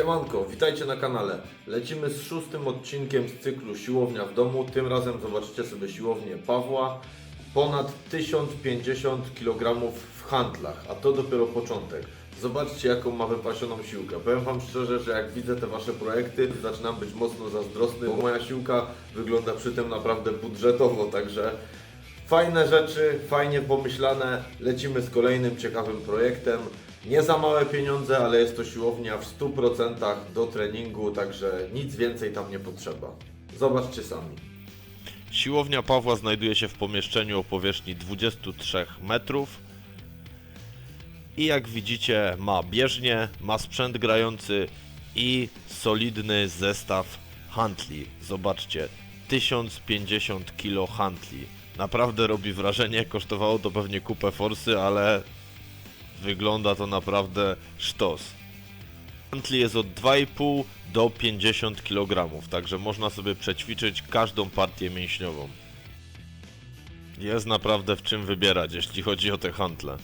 Siemanko, witajcie na kanale. Lecimy z szóstym odcinkiem z cyklu Siłownia w domu. Tym razem zobaczycie sobie siłownię Pawła. Ponad 1050 kg w handlach, a to dopiero początek. Zobaczcie jaką ma wypasioną siłkę. Powiem Wam szczerze, że jak widzę te Wasze projekty, zaczynam być mocno zazdrosny, bo moja siłka wygląda przy tym naprawdę budżetowo, także Fajne rzeczy, fajnie pomyślane. Lecimy z kolejnym ciekawym projektem. Nie za małe pieniądze, ale jest to siłownia w 100% do treningu, także nic więcej tam nie potrzeba. Zobaczcie sami. Siłownia Pawła znajduje się w pomieszczeniu o powierzchni 23 metrów. I jak widzicie, ma bieżnię, ma sprzęt grający i solidny zestaw handli. Zobaczcie, 1050 kg handli. Naprawdę robi wrażenie, kosztowało to pewnie kupę forsy, ale wygląda to naprawdę sztos. Handli jest od 2,5 do 50 kg, także można sobie przećwiczyć każdą partię mięśniową. Jest naprawdę w czym wybierać, jeśli chodzi o te hantle.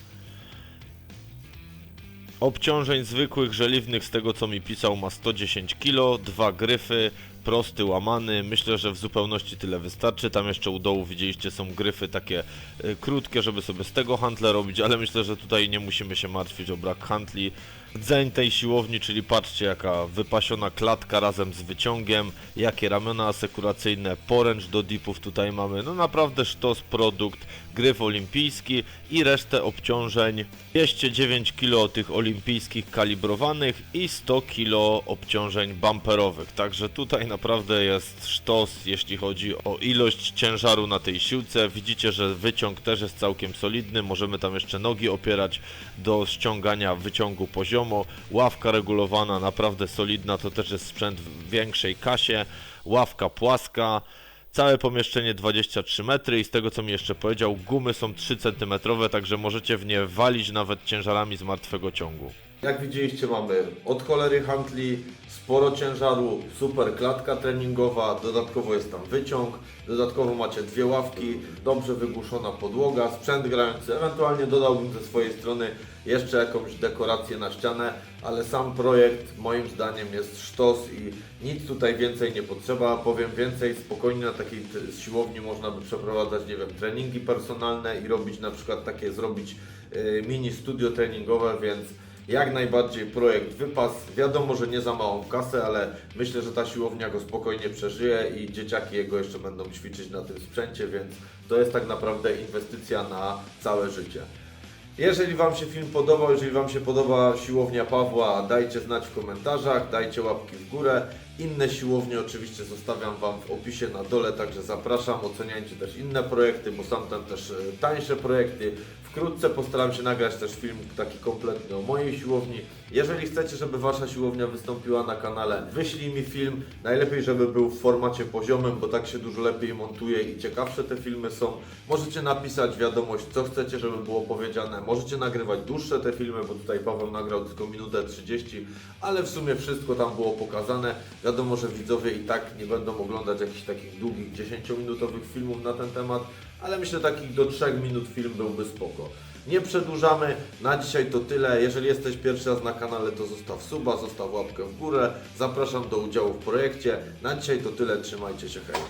Obciążeń zwykłych, żeliwnych, z tego co mi pisał, ma 110 kg, dwa gryfy, prosty, łamany. Myślę, że w zupełności tyle wystarczy. Tam jeszcze u dołu widzieliście są gryfy takie y, krótkie, żeby sobie z tego hantle robić, ale myślę, że tutaj nie musimy się martwić o brak hantli. Dzeń tej siłowni, czyli patrzcie jaka wypasiona klatka razem z wyciągiem, jakie ramiona asekuracyjne, poręcz do dipów tutaj mamy, no naprawdę sztos produkt, gryf olimpijski i resztę obciążeń, 209 kg tych olimpijskich kalibrowanych i 100 kg obciążeń bumperowych, także tutaj naprawdę jest sztos, jeśli chodzi o ilość ciężaru na tej siłce, widzicie, że wyciąg też jest całkiem solidny, możemy tam jeszcze nogi opierać do ściągania wyciągu poziomo, ławka regulowana, naprawdę solidna, to też jest sprzęt w większej kasie, ławka płaska, całe pomieszczenie 23 metry i z tego co mi jeszcze powiedział, gumy są 3 cm, także możecie w nie walić nawet ciężarami z martwego ciągu. Jak widzieliście mamy od cholery handli, sporo ciężaru, super klatka treningowa, dodatkowo jest tam wyciąg, dodatkowo macie dwie ławki, dobrze wygłuszona podłoga, sprzęt grający, ewentualnie dodałbym ze swojej strony jeszcze jakąś dekorację na ścianę, ale sam projekt moim zdaniem jest sztos i nic tutaj więcej nie potrzeba, powiem więcej, spokojnie na takiej siłowni można by przeprowadzać, nie wiem, treningi personalne i robić na przykład takie, zrobić y, mini studio treningowe, więc jak najbardziej projekt wypas. Wiadomo, że nie za małą kasę, ale myślę, że ta siłownia go spokojnie przeżyje i dzieciaki jego jeszcze będą ćwiczyć na tym sprzęcie, więc to jest tak naprawdę inwestycja na całe życie. Jeżeli Wam się film podobał, jeżeli Wam się podoba siłownia Pawła, dajcie znać w komentarzach, dajcie łapki w górę. Inne siłownie oczywiście zostawiam Wam w opisie na dole, także zapraszam, oceniajcie też inne projekty, bo są tam też e, tańsze projekty. Wkrótce postaram się nagrać też film taki kompletny o mojej siłowni. Jeżeli chcecie, żeby Wasza siłownia wystąpiła na kanale, wyślij mi film. Najlepiej, żeby był w formacie poziomym, bo tak się dużo lepiej montuje i ciekawsze te filmy są. Możecie napisać wiadomość, co chcecie, żeby było powiedziane. Możecie nagrywać dłuższe te filmy, bo tutaj Paweł nagrał tylko minutę 30, ale w sumie wszystko tam było pokazane. Wiadomo, że widzowie i tak nie będą oglądać jakichś takich długich 10-minutowych filmów na ten temat, ale myślę takich do 3 minut film byłby spoko. Nie przedłużamy, na dzisiaj to tyle. Jeżeli jesteś pierwszy raz na kanale, to zostaw suba, zostaw łapkę w górę. Zapraszam do udziału w projekcie. Na dzisiaj to tyle, trzymajcie się, hej.